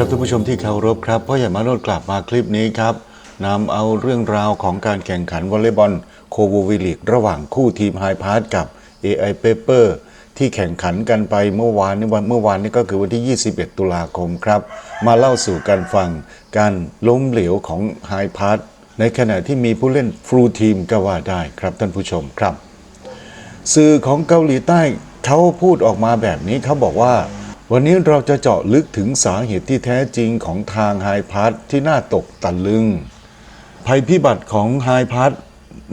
ครับท่านผู้ชมที่เคารพครับพ่อใหญ่มาโนดกลับมาคลิปนี้ครับนำเอาเรื่องราวของการแข่งขันวอลเลย์บอลโคววิลิกระหว่างคู่ทีมไฮพาร์ทกับ AI Paper ที่แข่งขันกันไปเมื่อวานนี้วันเมื่อวานนี้ก็คือวันที่ 21 ตุลาคมครับ มาเล่าสู่กันฟัง การล้มเหลวของไฮพาร์ทในขณะที่มีผู้เล่นฟรูทีมก็ว่าได้ครับท่านผู้ชมครับ สื่อของเกาหลีใต้เขาพูดออกมาแบบนี้เขาบอกว่า วันนี้เราจะเจาะลึกถึงสาเหตุที่แท้จริงของทางไฮพาร์ทที่น่าตกตะลึง ภัยพิบัติของไฮพาร์ท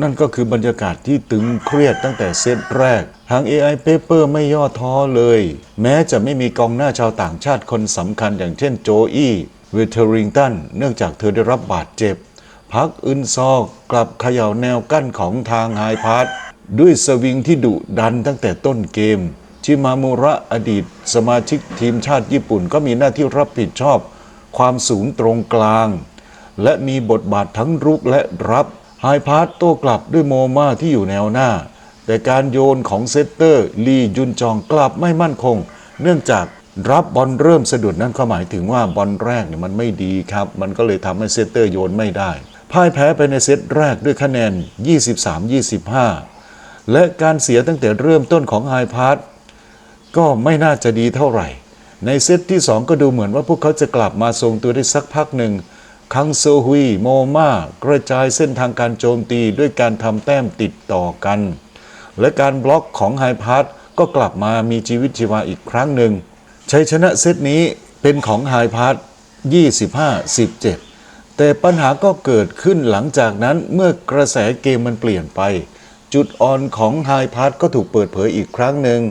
นั่นก็คือบรรยากาศที่ตึงเครียดตั้งแต่เซตแรก ทาง AI Paper ไม่ย่อท้อเลย แม้จะไม่มีกองหน้าชาวต่างชาติคนสำคัญอย่างเช่นโจอี้เวเทอริงตันเนื่องจากเธอได้รับบาดเจ็บ พักอึนซอกกลับเขย่าแนวกั้นของทางไฮพาร์ทด้วยสวิงที่ดุดันตั้งแต่ต้นเกม ชิมามุระอดีต สมาชิกทีมชาติญี่ปุ่น ก็มีหน้าที่รับผิดชอบ ความสูงตรงกลาง และมีบทบาททั้งรุกและรับไฮพาร์ตโต้กลับด้วยโมมาที่อยู่แนวหน้า แต่การโยนของเซตเตอร์ลียุนจองกลับไม่มั่นคง เนื่องจากรับบอลเริ่มสะดุดนั่นก็หมายถึงว่าบอลแรกเนี่ยมันไม่ดีครับ มันก็เลยทำให้เซตเตอร์โยนไม่ได้พ่ายแพ้ไปในเซตแรกด้วยคะแนน 23-25 และการเสียตั้งแต่เริ่มต้นของไฮพาร์ต ก็ไม่น่าจะดีเท่าไหร่ ในเซตที่ 2 ก็ดูเหมือนว่าพวกเขาจะกลับมาทรงตัวได้สักพักหนึ่ง คังโซฮุยโมมากระจายเส้นทางการโจมตีด้วยการทำแต้มติดต่อกัน และการบล็อกของไฮพาร์ตก็กลับมามีชีวิตชีวาอีกครั้งหนึ่งชัยชนะเซตนี้เป็นของไฮพาร์ต25-17 แต่ปัญหาก็เกิดขึ้นหลังจากนั้นเมื่อกระแสเกมมันเปลี่ยนไป จุดอ่อนของไฮพาร์ตก็ถูกเปิดเผยอีกครั้งหนึ่ง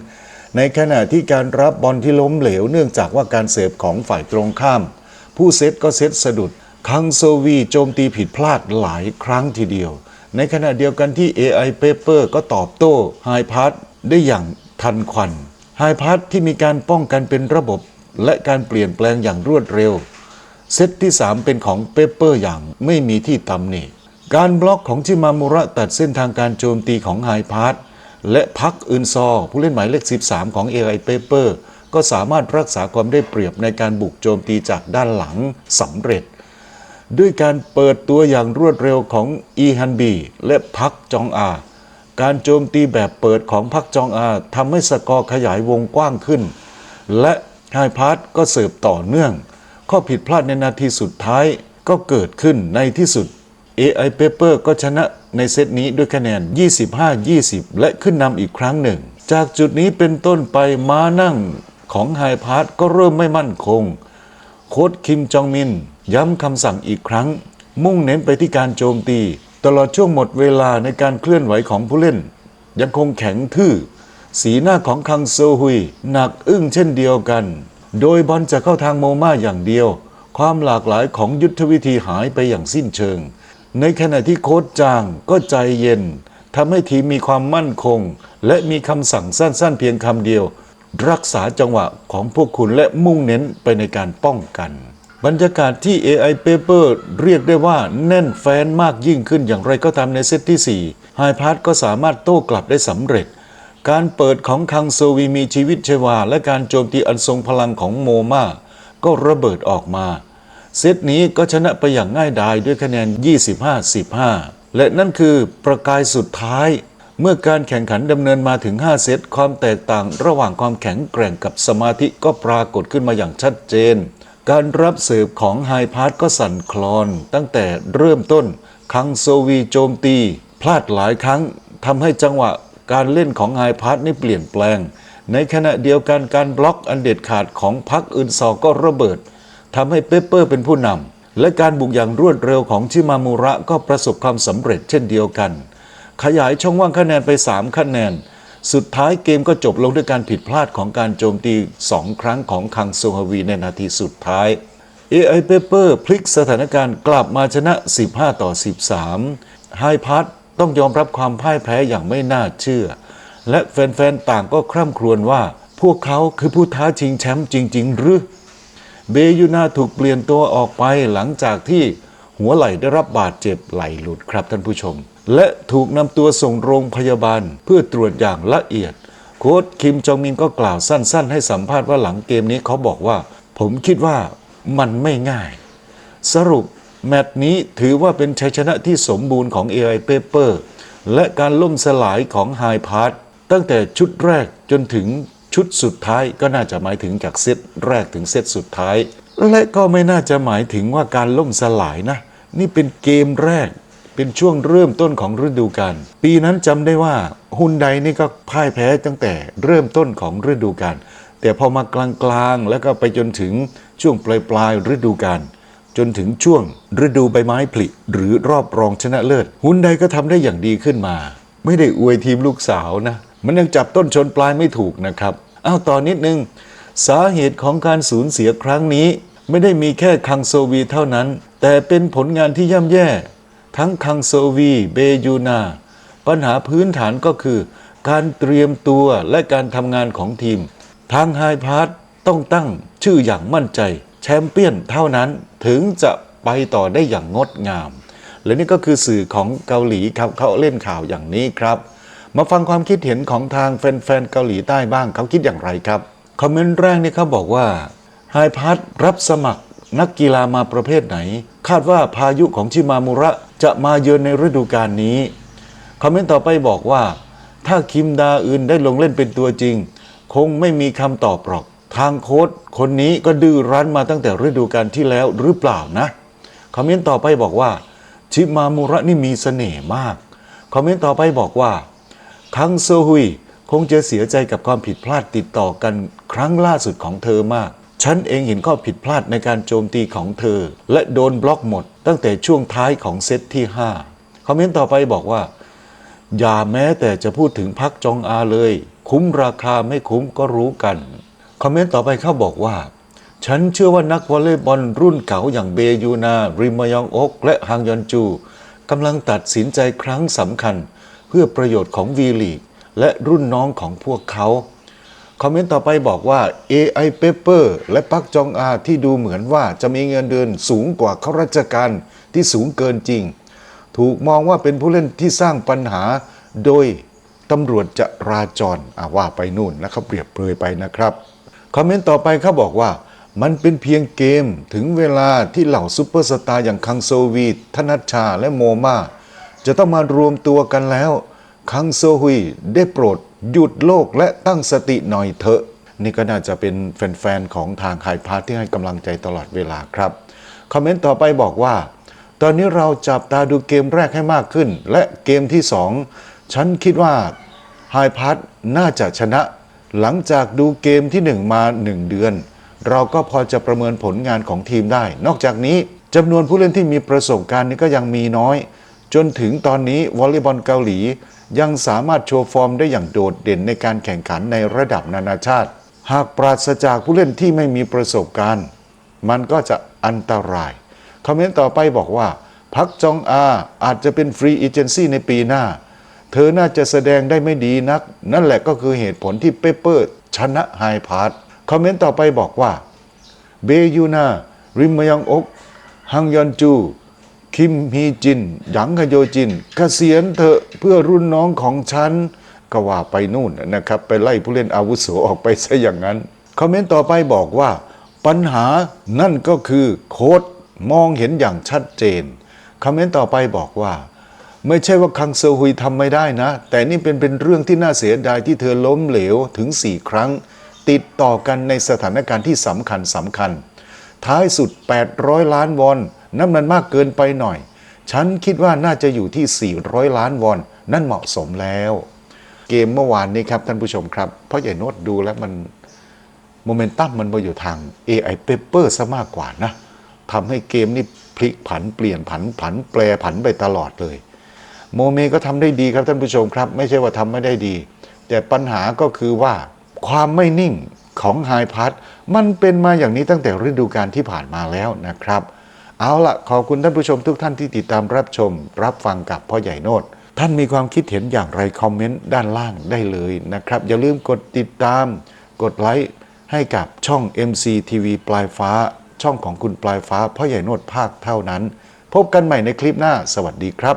ในขณะที่การรับบอลที่ล้มเหลวเนื่องจากว่าการเสิร์ฟของฝ่ายตรงข้าม ผู้เซตก็เซตสะดุด คังโซวีโจมตีผิดพลาดหลายครั้งทีเดียว ในขณะเดียวกันที่ AI Paper ก็ตอบโต้ไฮพาร์ตได้อย่างทันควันไฮพาร์ตที่มีการป้องกันเป็นระบบ และการเปลี่ยนแปลงอย่างรวดเร็ว เซตที่ 3 เป็นของเปเปอร์อย่างไม่มีที่ตำหนิการบล็อกของชิมามุระตัดเส้นทางการโจมตีของไฮพาร์ต และพักอึนซอ ผู้เล่นหมายเลข 13 ของ AI Paper ก็สามารถรักษาความได้เปรียบในการบุกโจมตีจากด้านหลังสำเร็จ ด้วยการเปิดตัวอย่างรวดเร็วของอีฮันบีและพักจองอา การโจมตีแบบเปิดของพักจองอาทำให้สกอร์ขยายวงกว้างขึ้น และไฮพาร์ตก็เสิร์ฟต่อเนื่อง ข้อผิดพลาดในนาทีสุดท้ายก็เกิดขึ้นในที่สุด AI Paper ก็ชนะ ในเซตนี้ด้วยคะแนน 25-20 และขึ้นนำอีกครั้งหนึ่ง จากจุดนี้เป็นต้นไปม้านั่งของไฮพาร์ตก็เริ่มไม่มั่นคง โค้ชคิมจองมิน ย้ำคำสั่งอีกครั้ง มุ่งเน้นไปที่การโจมตี ตลอดช่วงหมดเวลาในการเคลื่อนไหวของผู้เล่น ยังคงแข็งทื่อ สีหน้าของคังโซฮุย หนักอึ้งเช่นเดียวกัน โดยบอลจะเข้าทางโมมาอย่างเดียว ความหลากหลายของยุทธวิธีหายไปอย่างสิ้นเชิง ในขณะที่โค้ชจางก็ใจเย็นทำให้ทีมมีความมั่นคง และมีคำสั่งสั้นๆ เพียงคำเดียว รักษาจังหวะของพวกคุณและมุ่งเน้นไปในการป้องกัน บรรยากาศที่ AI Paper เรียกได้ว่าแน่นแฟนมากยิ่งขึ้นอย่างไรก็ตามในเซตที่ 4 ไฮพาร์ตก็สามารถโต้กลับได้สำเร็จ การเปิดของคังโซวีมีชีวิตชีวา และการโจมตีอันทรงพลังของโมมาก็ระเบิดออกมา เซตนี้ก็ชนะไปอย่างง่ายดายด้วยคะแนน 25-15 และนั่นคือประกายสุดท้าย เมื่อการแข่งขันดำเนินมาถึง 5 เซตความแตกต่างระหว่างความแข็งแกร่งกับสมาธิก็ปรากฏขึ้นมาอย่างชัดเจน การรับเสิร์ฟของไฮพาร์ตก็สั่นคลอนตั้งแต่เริ่มต้น คังโซวีโจมตี พลาดหลายครั้งทำให้จังหวะการเล่นของไฮพาร์ตนี่เปลี่ยนแปลง ในขณะเดียวกันการบล็อกอันเด็ดขาดของพักอื่นซอก็ระเบิด ทำให้เปเปอร์เป็นผู้นำและการบุกอย่างรวดเร็วของชิมามูระก็ประสบความสำเร็จเช่นเดียวกัน ขยายช่องว่างคะแนนไป 3 คะแนน สุดท้ายเกมก็จบลงด้วยการผิดพลาดของการโจมตี 2 ครั้งของคังโซฮวีในนาทีสุดท้าย AI Paper พลิกสถานการณ์กลับมาชนะ 15 ต่อ 13ไฮพาร์ตต้องยอมรับความพ่ายแพ้อย่างไม่น่าเชื่อ และแฟนๆ ต่างก็คร่ำครวญว่า พวกเขาคือผู้ท้าชิงแชมป์จริง ๆ หรือ เบยูนาถูกเปลี่ยนตัวออกไปหลังจากที่หัวไหล่ได้รับบาดเจ็บไหล่หลุดครับท่านผู้ชม และถูกนำตัวส่งโรงพยาบาลเพื่อตรวจอย่างละเอียด โค้ชคิมจองมินก็กล่าวสั้น ๆ ให้สัมภาษณ์ว่าหลังเกมนี้เขาบอกว่า ผมคิดว่ามันไม่ง่าย สรุปแมตช์นี้ถือว่าเป็นชัยชนะที่สมบูรณ์ของ AI Paper และการล่มสลายของ High p a s ตั้งแต่ชุดแรกจนถึง ชุดสุดท้ายก็น่าจะหมายถึงจากเซตแรกถึงเซตสุดท้าย และก็ไม่น่าจะหมายถึงว่าการล่มสลายนะ นี่เป็นเกมแรก เป็นช่วงเริ่มต้นของฤดูกาลปีนั้นจำได้ว่าฮุนไดนี่ก็พ่ายแพ้ตั้งแต่เริ่มต้นของฤดูกาลแต่พอมากลางๆ แล้วก็ไปจนถึงช่วงปลายปลายๆฤดูกาลจนถึงช่วงฤดูใบไม้ผลิหรือรอบรองชนะเลิศฮุนไดก็ทำได้อย่างดีขึ้นมา ไม่ได้อวยทีมลูกสาวนะ มันยังจับต้นชนปลายไม่ถูกนะครับอ้าวต่อนนิดนึง สาเหตุของการสูญเสียครั้งนี้ ไม่ได้มีแค่คังโซวีเท่านั้น แต่เป็นผลงานที่ย่ำแย่ ทั้งคังโซวีเบยูนา ปัญหาพื้นฐานก็คือ การเตรียมตัวและการทำงานของทีม ทางไฮพาร์ตต้องตั้งชื่ออย่างมั่นใจ แชมเปี้ยนเท่านั้นถึงจะไปต่อได้อย่างงดงาม และนี่ก็คือสื่อของเกาหลีครับเขาเล่นข่าวอย่างนี้ครับ มาฟังความคิดเห็นของทางแฟนๆเกาหลีใต้บ้างเขาคิดอย่างไรครับ คอมเมนต์แรกนี่เขาบอกว่าไฮพาร์ตรับสมัครนักกีฬามาประเภทไหน คาดว่าพายุของชิมามุระจะมาเยือนในฤดูกาลนี้ คอมเมนต์ต่อไปบอกว่า ถ้าคิมดาอื่นได้ลงเล่นเป็นตัวจริง คงไม่มีคำตอบหรอก ทางโค้ชคนนี้ก็ดื้อรั้นมาตั้งแต่ฤดูกาลที่แล้วหรือเปล่านะ คอมเมนต์ต่อไปบอกว่า ชิมามุระนี่มีเสน่ห์มาก คอมเมนต์ต่อไปบอกว่า คังโซฮุยคงจะเสียใจกับความผิดพลาดติดต่อกันครั้งล่าสุดของเธอมาก ฉันเองเห็นข้อผิดพลาดในการโจมตีของเธอ และโดนบล็อกหมด ตั้งแต่ช่วงท้ายของเซตที่ 5 คอมเมนต์ต่อไปบอกว่า อย่าแม้แต่จะพูดถึงพักจองอาเลย คุ้มราคาไม่คุ้มก็รู้กัน คอมเมนต์ต่อไปเขาบอกว่า ฉันเชื่อว่านักวอลเลย์บอลรุ่นเก่าอย่างเบยูนา ริมยองอก และฮังยอนจูกำลังตัดสินใจครั้งสำคัญ พื่อประโยชน์ของวีลีกและรุ่นน้องของพวกเขา คอมเมนต์ต่อไปบอกว่า AI Paper และปักจองอาที่ดูเหมือนว่าจะมีเงินเดือนสูงกว่าข้าราชการที่สูงเกินจริง ถูกมองว่าเป็นผู้เล่นที่สร้างปัญหาโดยตำรวจจะราจรอาว่าไปนู่นแล้วเขาเปรียบเปรยไปนะครับ คอมเมนต์ต่อไปเขาบอกว่า มันเป็นเพียงเกมถึงเวลาที่เหล่าซูเปอร์สตาร์อย่างคังโซวีธนัชชาและโมมา จะต้องมารวมตัวกันแล้ว คังโซฮุยได้โปรดหยุดโลกและตั้งสติหน่อยเถอะ นี่ก็น่าจะเป็นแฟนๆ ของทางไฮพาร์ทที่ให้กำลังใจตลอดเวลาครับ คอมเมนต์ต่อไปบอกว่า ตอนนี้เราจับตาดูเกมแรกให้มากขึ้น และเกมที่ 2 ฉันคิดว่าไฮพาร์ทน่าจะชนะ หลังจากดูเกมที่ 1 มา 1 เดือน เราก็พอจะประเมินผลงานของทีมได้ นอกจากนี้จำนวนผู้เล่นที่มีประสบการณ์นี้ก็ยังมีน้อย จนถึงตอนนี้วอลเลย์บอลเกาหลี ยังสามารถโชว์ฟอร์มได้อย่างโดดเด่นในการแข่งขันในระดับนานาชาติ หากปราศจากผู้เล่นที่ไม่มีประสบการณ์ มันก็จะอันตราย คอมเมนต์ต่อไปบอกว่าพักจองอาอาจจะเป็นฟรีเอเจนซี่ในปีหน้า เธอน่าจะแสดงได้ไม่ดีนัก นั่นแหละก็คือเหตุผลที่เปเปอร์ชนะไฮพาร์ทคอมเมนต์ต่อไปบอกว่าเบยูนาริมยองอกฮังยอนจู คิมฮีจิน หยางฮโยจินเกษียณเถอะเพื่อรุ่นน้องของฉัน ก็ว่าไปนู่นนะครับ ไปไล่ผู้เล่นอาวุโสออกไปซะอย่างนั้น คอมเมนต์ต่อไปบอกว่า ปัญหานั่นก็คือโค้ดมองเห็นอย่างชัดเจน คอมเมนต์ต่อไปบอกว่า ไม่ใช่ว่าคังเซอร์ฮุยทำไม่ได้นะ แต่นี่เป็นเป็นเรื่องที่น่าเสียดายที่เธอล้มเหลวถึง 4 ครั้ง ติดต่อกันในสถานการณ์ที่สำคัญสำคัญ ท้ายสุด 800 ล้านวอน นั่นมันมากเกินไปหน่อย ฉันคิดว่าน่าจะอยู่ที่ 400 ล้านวอน นั่นเหมาะสมแล้ว เกมเมื่อวานนี้ครับท่านผู้ชมครับ เพราะใหญ่โนดดูแล้วมันโมเมนตัมมันมาอยู่ทาง AI Paper ซะมากกว่านะทำให้เกมนี่พลิกผันเปลี่ยนผันผันแปรผันไปตลอดเลย โมเมก็ทำได้ดีครับท่านผู้ชมครับ ไม่ใช่ว่าทำไม่ได้ดี แต่ปัญหาก็คือว่าความไม่นิ่งของไฮพัทมันเป็นมาอย่างนี้ตั้งแต่ฤดูกาลที่ผ่านมาแล้วนะครับ เอาละขอบคุณท่านผู้ชมทุกท่านที่ติดตามรับชม รับฟังกับพ่อใหญ่โนดท่านมีความคิดเห็นอย่างไรคอมเมนต์ด้านล่างได้เลยนะครับ อย่าลืมกดติดตาม กดไลค์ให้กับช่อง MCTV ปลายฟ้า ช่องของคุณปลายฟ้าพ่อใหญ่โนดภาคเท่านั้น พบกันใหม่ในคลิปหน้า สวัสดีครับ